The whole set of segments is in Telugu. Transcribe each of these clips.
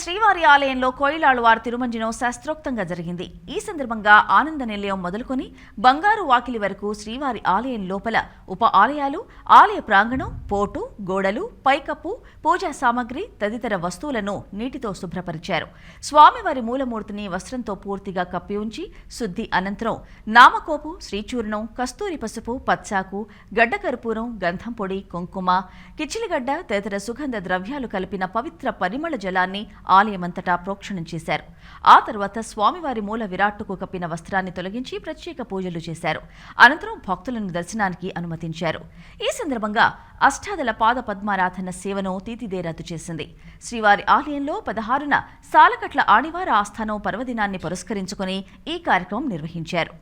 శ్రీవారి ఆలయంలో కోయిలాళ్వార్ తిరుమంజనం శాస్త్రోక్తంగా జరిగింది. ఈ సందర్భంగా ఆనంద నిలయం మొదలుకొని బంగారు వాకిలి వరకు శ్రీవారి ఆలయం లోపల ఉప ఆలయాలు ఆలయ ప్రాంగణం పోటు గోడలు పైకప్పు పూజా సామగ్రి తదితర వస్తువులను నీటితో శుభ్రపరిచారు. స్వామివారి మూలమూర్తిని వస్త్రంతో పూర్తిగా కప్పి ఉంచి శుద్ధి అనంతరం నామకోపు శ్రీచూర్ణం కస్తూరి పసుపు పచ్చాకు గడ్డ కర్పూరం గంధం పొడి కుంకుమ కిచిలిగడ్డ తదితర సుగంధ ద్రవ్యాలు కలిపిన పవిత్ర పరిమళ జలాన్ని ఆలయమంతటా ప్రోక్షణం చేశారు. ఆ తర్వాత స్వామివారి మూల విరాట్టుకు కప్పిన వస్త్రాన్ని తొలగించి ప్రత్యేక పూజలు చేశారు. అనంతరం భక్తులను దర్శనానికి అనుమతించారు. ఈ సందర్భంగా అష్టాదల పాద పద్మారాధన సేవను తీతిదే రద్దు చేసింది. శ్రీవారి ఆలయంలో పదహారున సాలకట్ల ఆణివార ఆస్థానం పర్వదినాన్ని పురస్కరించుకుని ఈ కార్యక్రమం నిర్వహించారు.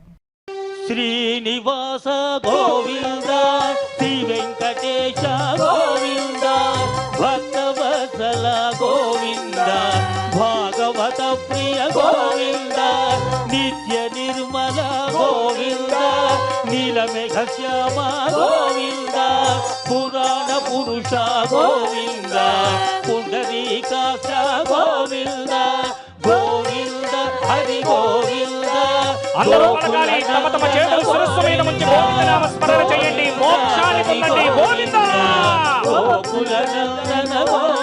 శ్రీనివాస గోవింద శ్రీ వెంకటేశ గోవింద భక్తవత్సల గోవింద భాగవత ప్రియ గోవింద నిత్య నిర్మల గోవింద నీలమేఘ శ్యామ గోవింద. గోవింద పుండరీకాక్ష గోవింద గోవింద హరి గోవింద అందరూ పలకాలి తమ తమ చేతులు సరస్సు మీద ఉంచి గోవిందనామ స్మరణ చేయండి. మోక్షాన్ని పొందండి. గోవింద గోకుల నందన గోవింద.